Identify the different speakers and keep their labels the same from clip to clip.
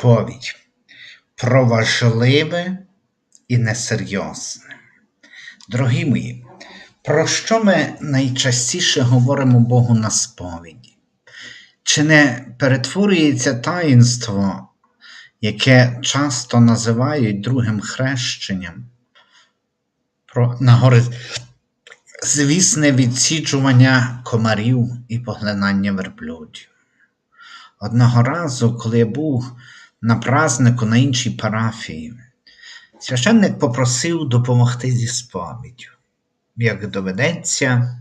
Speaker 1: Сповідь про важливе і несерйозне. Дорогі мої, про що ми найчастіше говоримо Богу на сповіді? Чи не перетворюється таїнство, яке часто називають другим хрещенням? Про нагори звісне відсіджування комарів і поглинання верблюдів. Одного разу, коли я був на празнику на іншій парафії, священник попросив допомогти зі сповіддю. Як доведеться,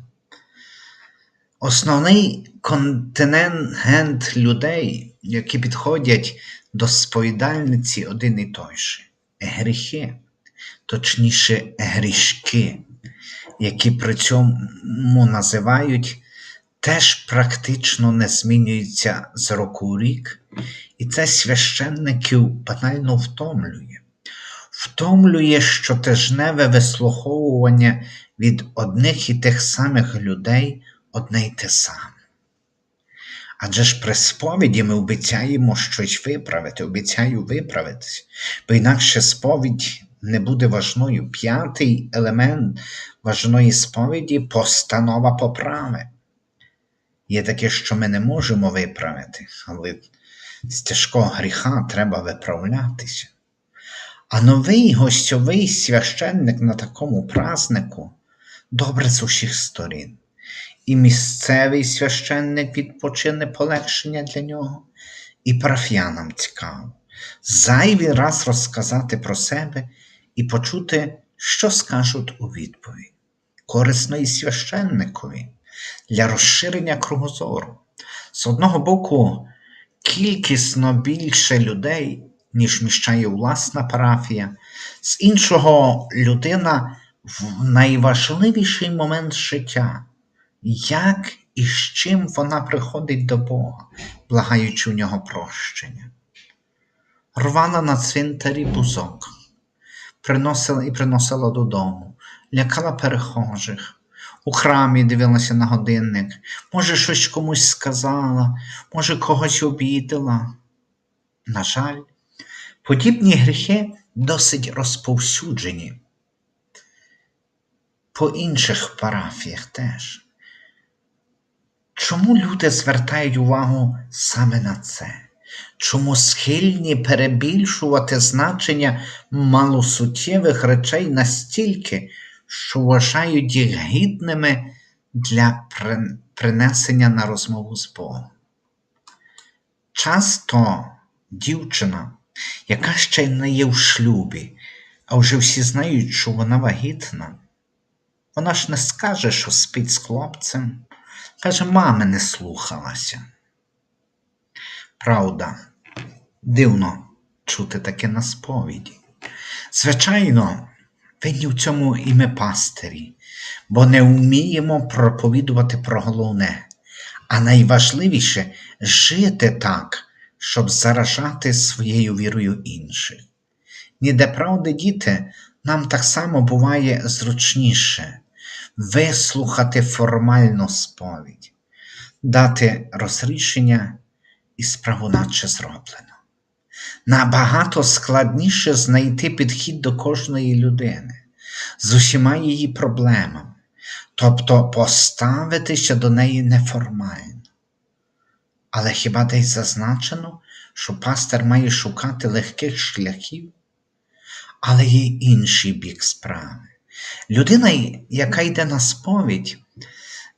Speaker 1: основний контингент людей, які підходять до сповідальниці один і той же гріхи, точніше, грішки, які при цьому називають теж практично не змінюється з року у рік, і це священників банально втомлює. Втомлює щотижневе вислуховування від одних і тих самих людей одне й те саме. Адже ж при сповіді ми обіцяємо щось виправити, обіцяю виправитись, бо інакше сповідь не буде важною. П'ятий елемент важної сповіді постанова поправи. Є таке, що ми не можемо виправити, але з тяжкого гріха треба виправлятися. А новий гостьовий священник на такому празнику добре з усіх сторін. І місцевий священник відпочине полегшення для нього, і парафіянам цікаво. Зайвий раз розказати про себе і почути, що скажуть у відповідь. Корисно і священникові для розширення кругозору. З одного боку, кількісно більше людей, ніж вміщає власна парафія, з іншого людина в найважливіший момент життя, як і з чим вона приходить до Бога, благаючи у нього прощення. Рвала на цвинтарі бузок, приносила і приносила додому, лякала перехожих у храмі дивилася на годинник, може, щось комусь сказала, може, когось обідала. На жаль, подібні гріхи досить розповсюджені. По інших парафіях теж. Чому люди звертають увагу саме на це? Чому схильні перебільшувати значення малосуттєвих речей настільки, що вважають їх гідними для принесення на розмову з Богом. Часто дівчина, яка ще не є в шлюбі, а вже всі знають, що вона вагітна, вона ж не скаже, що спить з хлопцем, каже, мами не слухалася. Правда, дивно чути таке на сповіді. Звичайно, Винні в цьому і ми пастирі, бо не вміємо проповідувати про головне, а найважливіше жити так, щоб заражати своєю вірою інших. Ніде правди, діти, нам так само буває зручніше вислухати формальну сповідь, дати розрішення і справу наче зроблено. Набагато складніше знайти підхід до кожної людини з усіма її проблемами, тобто поставитися до неї неформально. Але хіба десь зазначено, що пастор має шукати легких шляхів? Але є інший бік справи. Людина, яка йде на сповідь,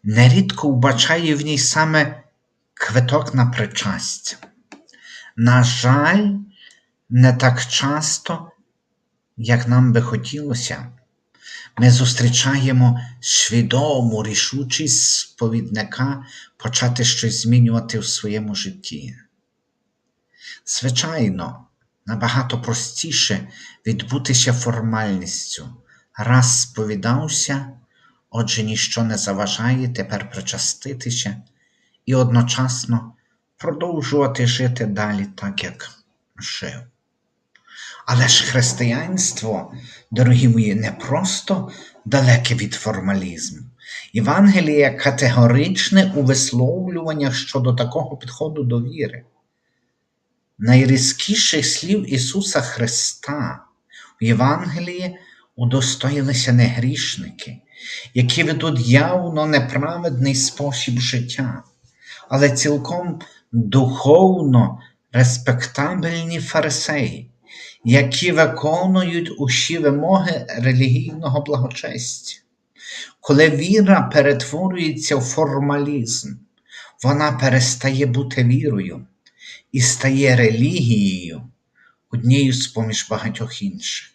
Speaker 1: нерідко вбачає в ній саме квиток на причастя. На жаль, не так часто, як нам би хотілося, ми зустрічаємо свідому рішучість сповідника почати щось змінювати в своєму житті. Звичайно, набагато простіше відбутися формальністю. Раз сповідався, отже ніщо не заважає тепер причаститися і одночасно продовжувати жити далі так, як жив. Але ж християнство, дорогі мої, не просто далеке від формалізму. Євангеліє категоричне у висловлюваннях щодо такого підходу до віри. найрізкіших слів Ісуса Христа в Євангелії удостоїлися не грішники, які ведуть явно неправедний спосіб життя, але цілком духовно респектабельні фарисеї, які виконують усі вимоги релігійного благочестя. Коли віра перетворюється в формалізм, вона перестає бути вірою і стає релігією, однією з поміж багатьох інших.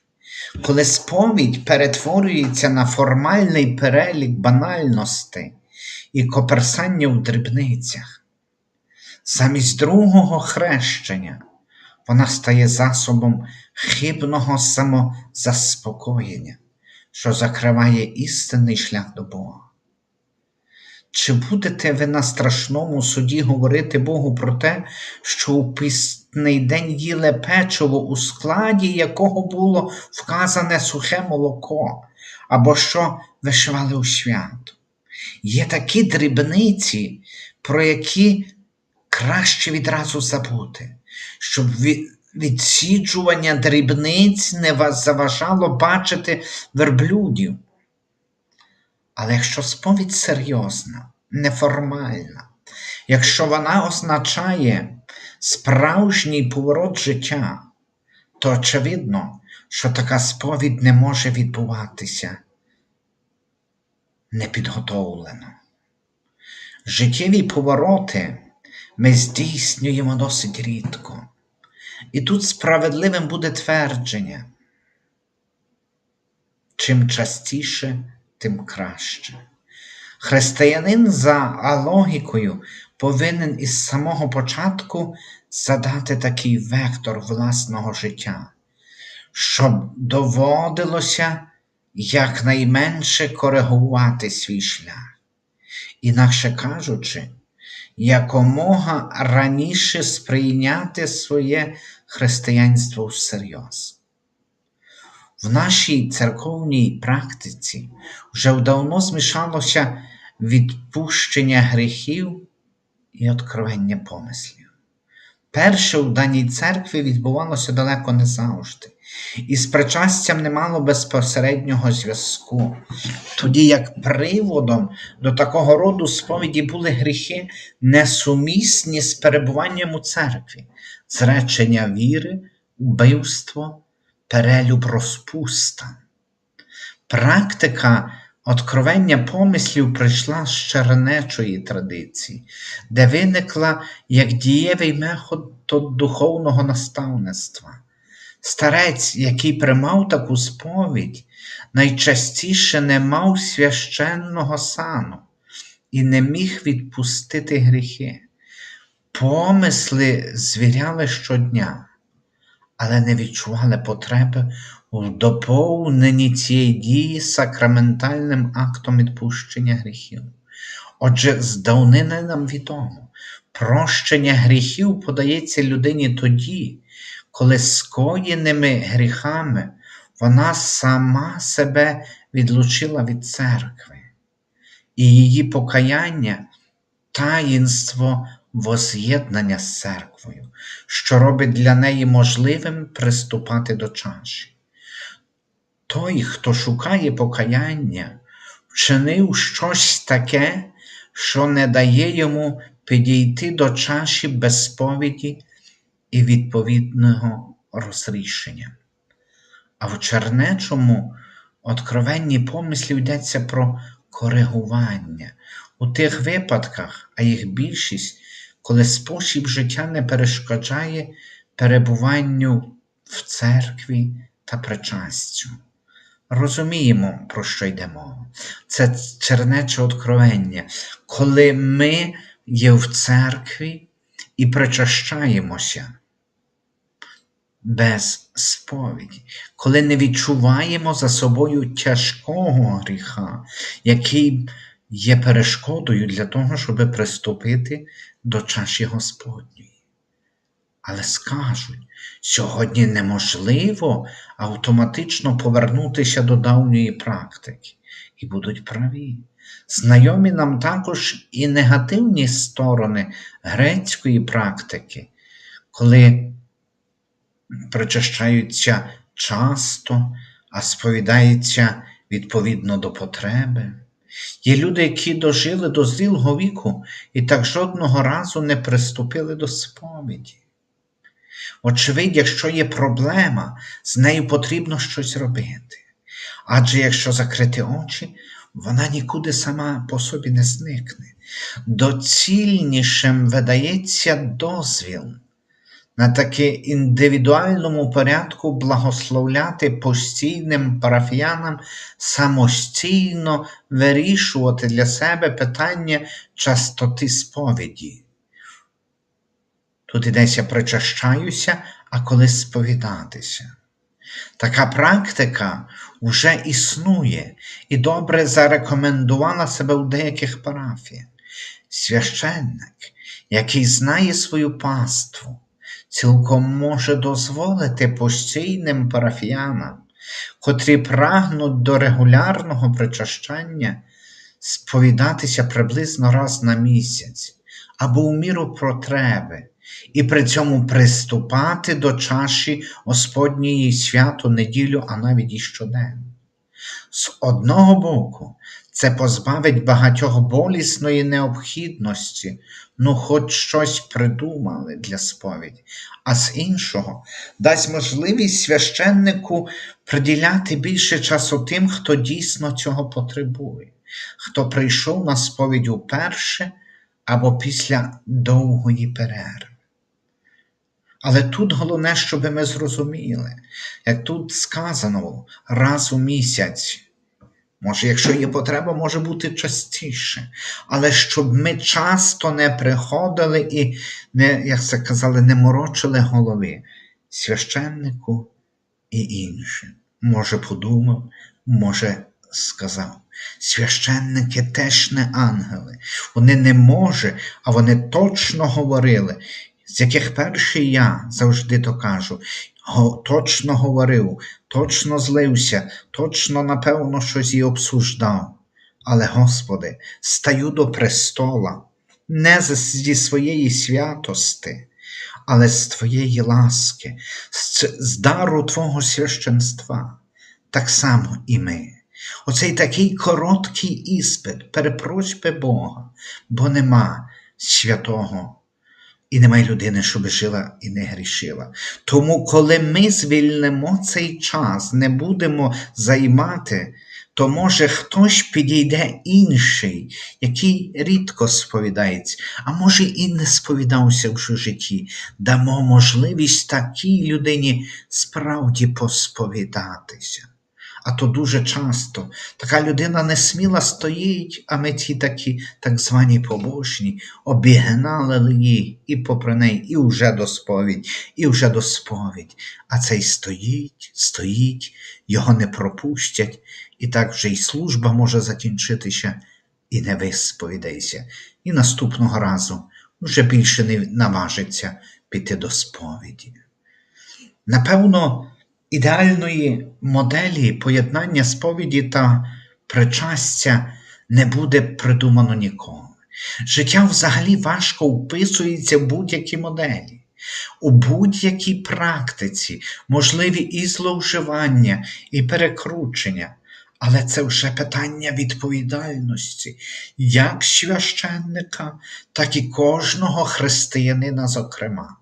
Speaker 1: Коли сповідь перетворюється на формальний перелік банальностей і коперсання в дрібницях, замість другого хрещення вона стає засобом хибного самозаспокоєння, що закриває істинний шлях до Бога. Чи будете ви на страшному суді говорити Богу про те, що у пісний день їли печиво, у складі якого було вказане сухе молоко, або що вишивали у свято? Є такі дрібниці, про які краще відразу забути, щоб відсіджування дрібниць не заважало бачити верблюдів. Але якщо сповідь серйозна, неформальна, якщо вона означає справжній поворот життя, то очевидно, що така сповідь не може відбуватися непідготовлено. Життєві повороти ми здійснюємо досить рідко. І тут справедливим буде твердження. Чим частіше, тим краще. Християнин за логікою повинен із самого початку задати такий вектор власного життя, щоб доводилося якнайменше коригувати свій шлях. Інакше кажучи, якомога раніше сприйняти своє християнство всерйоз. В нашій церковній практиці вже давно змішалося відпущення гріхів і откровення помислів. Перше в даній церкві відбувалося далеко не завжди, і з причастям не мало безпосереднього зв'язку, тоді як приводом до такого роду сповіді були гріхи несумісні з перебуванням у церкві, зречення віри, убивство, перелюб розпуста. Практика откровення помислів прийшла з чернечої традиції, де виникла як дієвий метод духовного наставництва. Старець, який приймав таку сповідь, найчастіше не мав священного сану і не міг відпустити гріхи. Помисли звіряли щодня, але не відчували потреби у доповненні цієї дії сакраментальним актом відпущення гріхів. Отже, з давнини нам відомо, прощення гріхів подається людині тоді, коли скоєними гріхами вона сама себе відлучила від церкви, і її покаяння таїнство воз'єднання з церквою, що робить для неї можливим приступати до чаші. Той, хто шукає покаяння, вчинив щось таке, що не дає йому підійти до чаші без сповіді і відповідного розрішення. А в чернечому откровенні помислів йдеться про коригування у тих випадках, а їх більшість, коли спосіб життя не перешкоджає перебуванню в церкві та причастю. Розуміємо, про що йде мова. Це чернече откровення, коли ми є в церкві і причащаємося без сповіді, коли не відчуваємо за собою тяжкого гріха, який є перешкодою для того, щоб приступити до чаші Господньої. Але скажуть, сьогодні неможливо автоматично повернутися до давньої практики, і будуть праві. Знайомі нам також і негативні сторони грецької практики, коли причащаються часто, а сповідаються відповідно до потреби. Є люди, які дожили до зрілого віку і так жодного разу не приступили до сповіді. Очевидь, якщо є проблема, з нею потрібно щось робити. Адже якщо закрити очі, вона нікуди сама по собі не зникне. Доцільнішим видається дозвіл на таки індивідуальному порядку благословляти постійним парафіянам самостійно вирішувати для себе питання частоти сповіді. Тут йдеться причащаюся, а коли сповідатися. Така практика вже існує і добре зарекомендувала себе у деяких парафіях. Священник, який знає свою паству, цілком може дозволити постійним парафіянам, котрі прагнуть до регулярного причащання, сповідатися приблизно раз на місяць або у міру потреби, і при цьому приступати до чаші Господньої свято неділю, а навіть і щоденно. З одного боку, це позбавить багатьох болісної необхідності, ну хоч щось придумали для сповіді, а з іншого дасть можливість священнику приділяти більше часу тим, хто дійсно цього потребує, хто прийшов на сповідь уперше або після довгої перерви. Але тут головне, щоб ми зрозуміли, як тут сказано раз у місяць. Може, якщо є потреба, може бути частіше. Але щоб ми часто не приходили і, не, як це казали, не морочили голови священнику і іншим. Може, подумав, може, сказав. Священники теж не ангели. Вони не може, а вони точно говорили, з яких перший я завжди то кажу, точно говорив, точно злився, точно, напевно, щось і обсуждав. Але, Господи, стаю до престола, не зі своєї святости, але з Твоєї ласки, з, дару Твого священства, так само і ми. Оцей такий короткий іспит, перепросьби Бога, бо нема святого і немає людини, щоб жила і не грішила. Тому, коли ми звільнимо цей час, не будемо займати, то може хтось підійде інший, який рідко сповідається, а може і не сповідався в житті. Дамо можливість такій людині справді посповідатися. А то дуже часто така людина не сміла стоїть, а ми ті такі так звані побожні, обігнали її і попри неї, і вже до сповідь, і вже до сповідь. А цей стоїть, стоїть, його не пропустять, і так вже й служба може закінчитися, і не висповідайся. І наступного разу вже більше не наважиться піти до сповіді. Напевно, ідеальної моделі поєднання сповіді та причастя не буде придумано ніколи. Життя взагалі важко вписується в будь-які моделі, у будь-якій практиці, можливі і зловживання, і перекручення. Але це вже питання відповідальності як священника, так і кожного християнина, зокрема.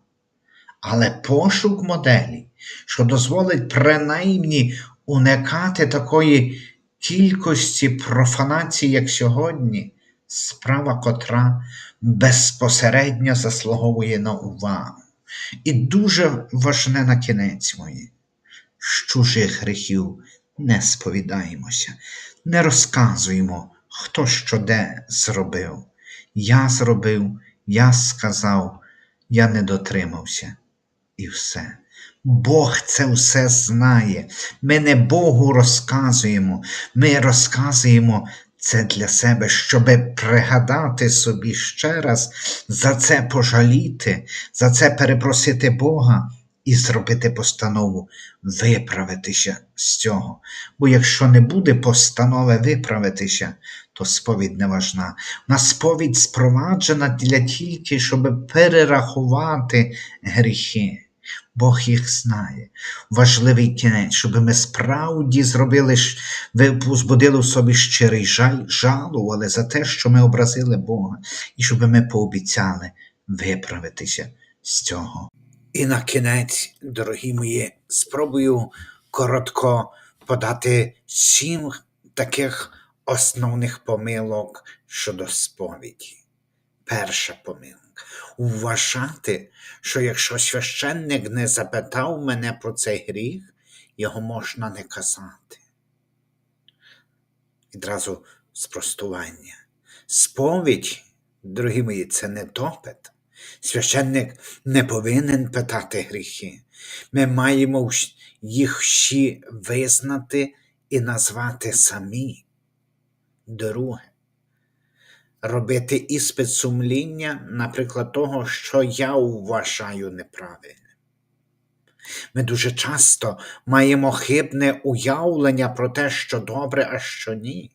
Speaker 1: Але пошук моделі що дозволить принаймні уникати такої кількості профанацій, як сьогодні, справа котра безпосередньо заслуговує на увагу. І дуже важне на кінець моє, з чужих гріхів не сповідаємося, не розказуємо, хто що де зробив. Я зробив, я сказав, я не дотримався, і все. Бог це все знає. Ми не Богу розказуємо, ми розказуємо це для себе, щоб пригадати собі ще раз, за це пожаліти, за це перепросити Бога і зробити постанову, виправитися з цього. Бо якщо не буде постанови виправитися, то сповідь не важна. На сповідь спроваджена для тільки, щоб перерахувати гріхи. Бог їх знає. Важливий кінець, щоб ми справді зробили, збудили в собі щирий жаль, жалували за те, що ми образили Бога, і щоб ми пообіцяли виправитися з цього. І на кінець, дорогі мої, спробую коротко подати сім таких основних помилок щодо сповіді. Перша помилка. Вважати, що якщо священник не запитав мене про цей гріх, його можна не казати. Відразу спростування. Сповідь, дорогі мої, це не допит. Священник не повинен питати гріхи. Ми маємо їх всі визнати і назвати самі. Друге, робити іспит сумління, наприклад, того, що я вважаю неправильним. Ми дуже часто маємо хибне уявлення про те, що добре, а що ні.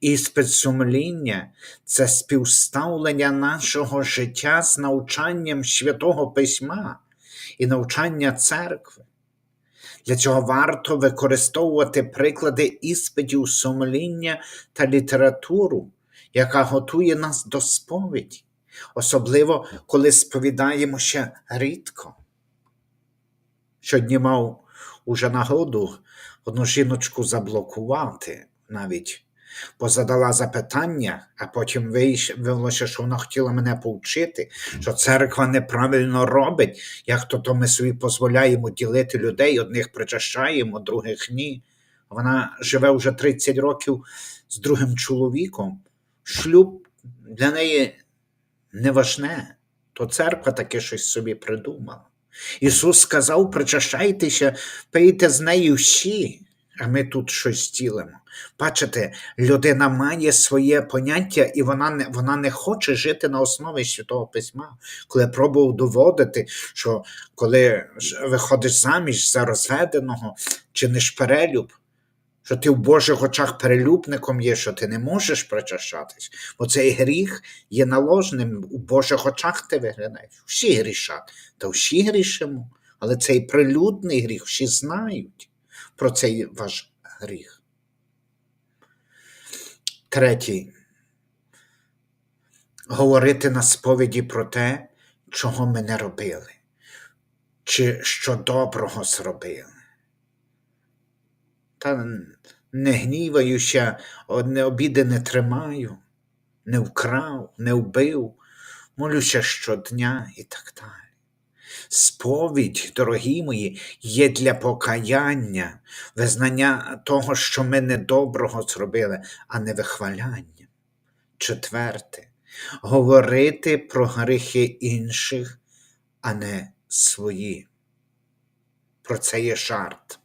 Speaker 1: Іспит сумління це співставлення нашого життя з навчанням Святого Письма і навчання церкви. Для цього варто використовувати приклади іспитів сумління та літературу, яка готує нас до сповіді, особливо коли сповідаємося рідко. Щодні мав уже нагоду одну жіночку заблокувати навіть, бо задала запитання, а потім виявилося, що вона хотіла мене повчити, що церква неправильно робить, як то, то ми собі дозволяємо ділити людей, одних причащаємо, других ні. Вона живе вже 30 років з другим чоловіком. Шлюб для неї не важне, то церква таке щось собі придумала. Ісус сказав: причащайтеся, пийте з нею всі, а ми тут щось ділимо. Бачите, людина має своє поняття, і вона не, вона не хоче жити на основі Святого Письма. Коли я пробував доводити, що коли виходиш заміж за розведеного, чиниш перелюб, що ти в Божих очах перелюбником є, що ти не можеш причащатись, бо цей гріх є наложним у Божих очах ти виглядаєш. Всі грішать, та всі грішимо, але цей прилюдний гріх всі знають про цей ваш гріх. Третій. Говорити на сповіді про те, чого ми не робили, чи що доброго зробили. Та не гніваюся, одне обіди не тримаю, не вкрав, не вбив, молюся щодня і так далі. Сповідь, дорогі мої, є для покаяння, визнання того, що ми недоброго зробили, а не вихваляння. Четверте, говорити про гріхи інших, а не свої. Про це є жарт.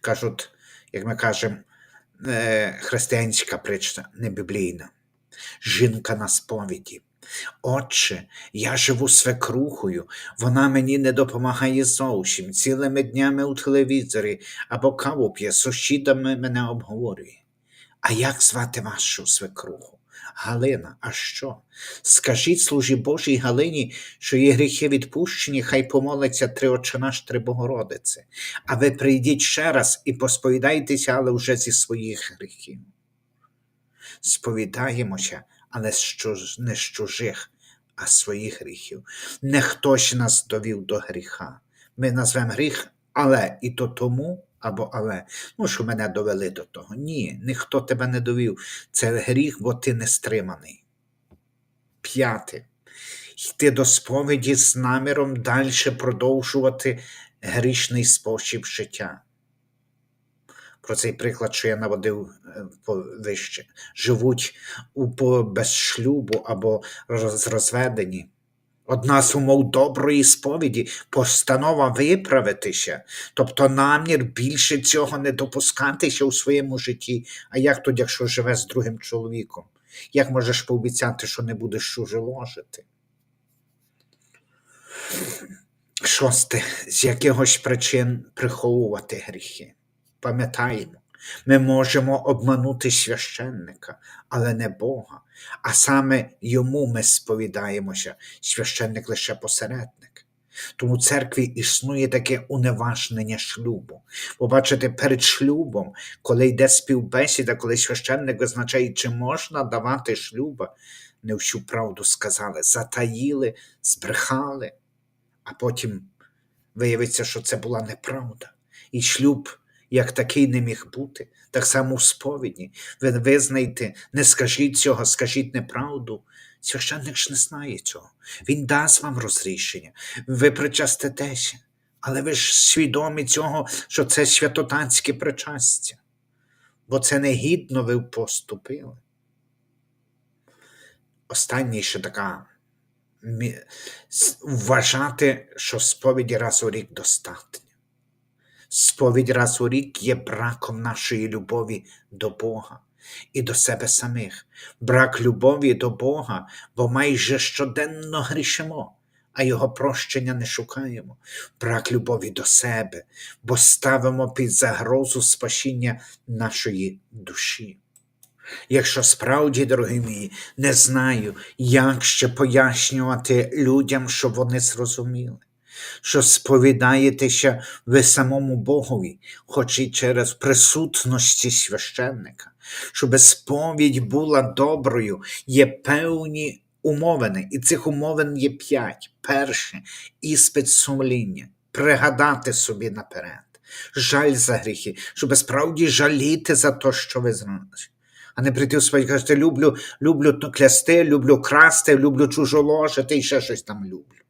Speaker 1: Кажуть, як ми кажемо, е, християнська притча, не біблійна. Жінка на сповіді. Отче, я живу свекрухою, вона мені не допомагає зовсім, цілими днями у телевізорі або каву п'є, сусідами мене обговорює. А як звати вашу свекруху? Галина, а що? Скажіть служі Божій Галині, що її гріхи відпущені, хай помолиться три Отче наш, три Богородице. А ви прийдіть ще раз і посповідайтеся, але вже зі своїх гріхів. Сповідаємося, але не з чужих, а з своїх гріхів. Не хтось нас довів до гріха. Ми назвемо гріх, але і то тому, або але. Ну, що мене довели до того. Ні, ніхто тебе не довів. Це гріх, бо ти не стриманий. П'яте. Йти до сповіді з наміром далі продовжувати грішний спосіб життя. Про цей приклад, що я наводив е, вище, живуть у без шлюбу або роз- розведені. Одна з умов доброї сповіді постанова виправитися, тобто намір більше цього не допускатися у своєму житті. А як тоді, якщо живе з другим чоловіком? Як можеш пообіцяти, що не будеш чужеложити? Шосте, з якихось причин приховувати гріхи. Пам'ятаємо, ми можемо обманути священника, але не Бога. А саме йому ми сповідаємося, священник лише посередник. Тому в церкві існує таке уневажнення шлюбу. Бо бачите, перед шлюбом, коли йде співбесіда, коли священник визначає, чи можна давати шлюба, не всю правду сказали, затаїли, збрехали, а потім виявиться, що це була неправда. І шлюб як такий не міг бути. Так само в сповіді. Ви визнайте, не скажіть цього, скажіть неправду. Священник ж не знає цього. Він дасть вам розрішення, ви причаститеся, але ви ж свідомі цього, що це святотатське причастя, бо це негідно ви поступили. Останнє ще така вважати, що сповіді раз у рік достатньо. Сповідь раз у рік є браком нашої любові до Бога і до себе самих. Брак любові до Бога, бо майже щоденно грішимо, а Його прощення не шукаємо. Брак любові до себе, бо ставимо під загрозу спасіння нашої душі. Якщо справді, дорогі мої, не знаю, як ще пояснювати людям, щоб вони зрозуміли, що сповідаєтеся ви самому Богові, хоч і через присутності священника, щоб сповідь була доброю, є певні умовини, і цих умовин є п'ять. Перше іспит сумління, пригадати собі наперед, жаль за гріхи, щоб справді жаліти за те, що ви зробили. А не прийти сповідь і кажете, люблю, люблю клясти, люблю красти, люблю чужоложити і ще щось там люблю.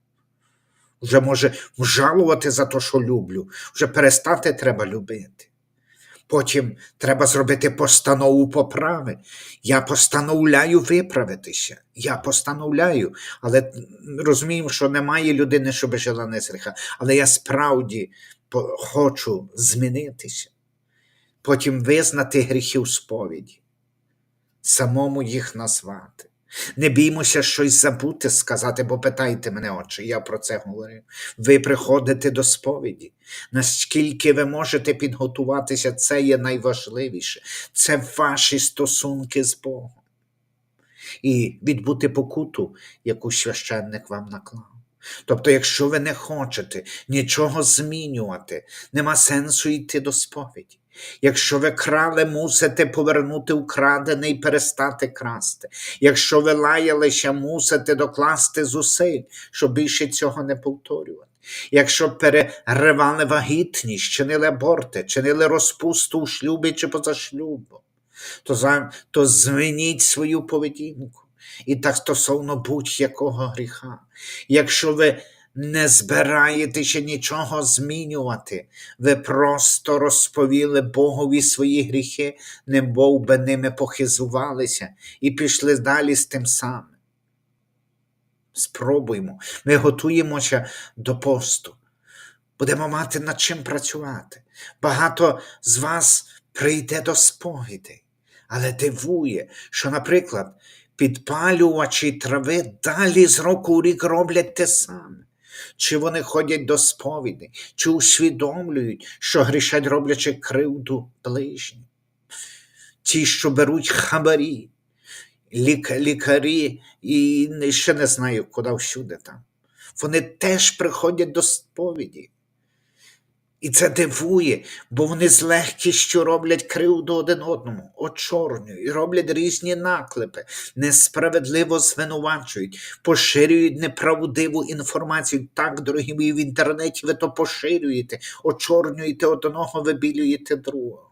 Speaker 1: Вже може вжалувати за те, що люблю, вже перестати треба любити. Потім треба зробити постанову поправи. Я постановляю виправитися. Я постановляю, але розуміємо, що немає людини, щоб жила не з гріха. Але я справді хочу змінитися. Потім визнати гріхи у сповіді, самому їх назвати. Не біймося щось забути сказати, бо питайте мене, отче, я про це говорив. Ви приходите до сповіді. Наскільки ви можете підготуватися, це є найважливіше. Це ваші стосунки з Богом. І відбути покуту, яку священник вам наклав. Тобто, якщо ви не хочете нічого змінювати, нема сенсу йти до сповіді. Якщо ви крали, мусите повернути украдене і перестати красти. Якщо ви лаялися, мусите докласти зусиль, щоб більше цього не повторювати. Якщо переривали вагітність, чинили аборти, чинили розпусту у шлюбі чи поза шлюбом, то, за, то змініть свою поведінку. І так стосовно будь-якого гріха. Якщо ви не збираєтеся нічого змінювати, ви просто розповіли Богові свої гріхи, не мов би ними похизувалися і пішли далі з тим самим. Спробуємо. Ми готуємося до посту. Будемо мати над чим працювати. Багато з вас прийде до сповідей, але дивує, що, наприклад, підпалювачі трави далі з року у рік роблять те саме. Чи вони ходять до сповіді, чи усвідомлюють, що грішать, роблячи кривду ближнім. Ті, що беруть хабарі, лік, лікарі і ще не знаю, куди всюди там. Вони теж приходять до сповіді. І це дивує, бо вони з легкістю роблять кривду один одному, очорнюють, роблять різні наклепи, несправедливо звинувачують, поширюють неправдиву інформацію. Так, дорогі мої, в інтернеті ви то поширюєте, очорнюєте одного, вибілюєте другого.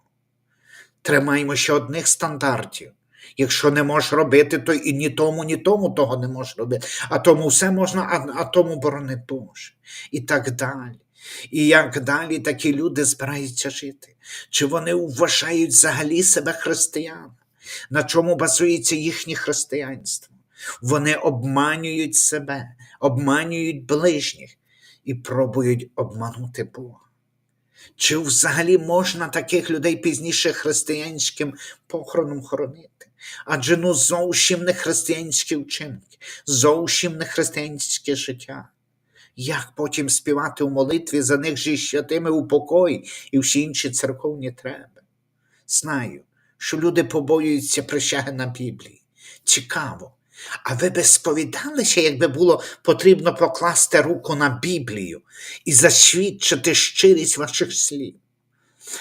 Speaker 1: Тримаємося одних стандартів. Якщо не можеш робити, то і ні тому, ні тому того не можеш робити. А тому все можна, а, а тому борони Боже. І так далі. І як далі такі люди збираються жити? Чи вони вважають взагалі себе християнами? На чому базується їхнє християнство? Вони обманюють себе, обманюють ближніх і пробують обманути Бога. Чи взагалі можна таких людей пізніше християнським похороном хоронити? Адже ну зовсім не християнські вчинки, зовсім не християнське життя. Як потім співати у молитві за них же святими у покої і всі інші церковні треба? Знаю, що люди побоюються присяги на Біблії. Цікаво, А ви би сповідалися, якби було потрібно покласти руку на Біблію і засвідчити щирість ваших слів.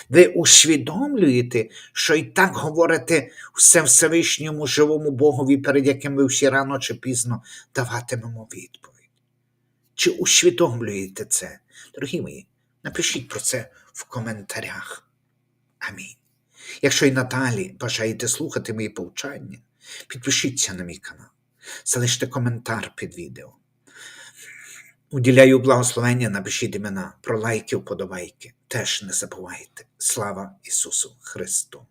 Speaker 1: Ви усвідомлюєте, що і так говорите все Всевишньому живому Богові, перед яким ви всі рано чи пізно даватимемо відповідь. Чи усвідомлюєте це? Дорогі мої, напишіть про це в коментарях. Амінь. Якщо і надалі бажаєте слухати мої повчання, підпишіться на мій канал, залиште коментар під відео. Уділяю благословення, напишіть імена, про лайки, вподобайки. Теж не забувайте. Слава Ісусу Христу!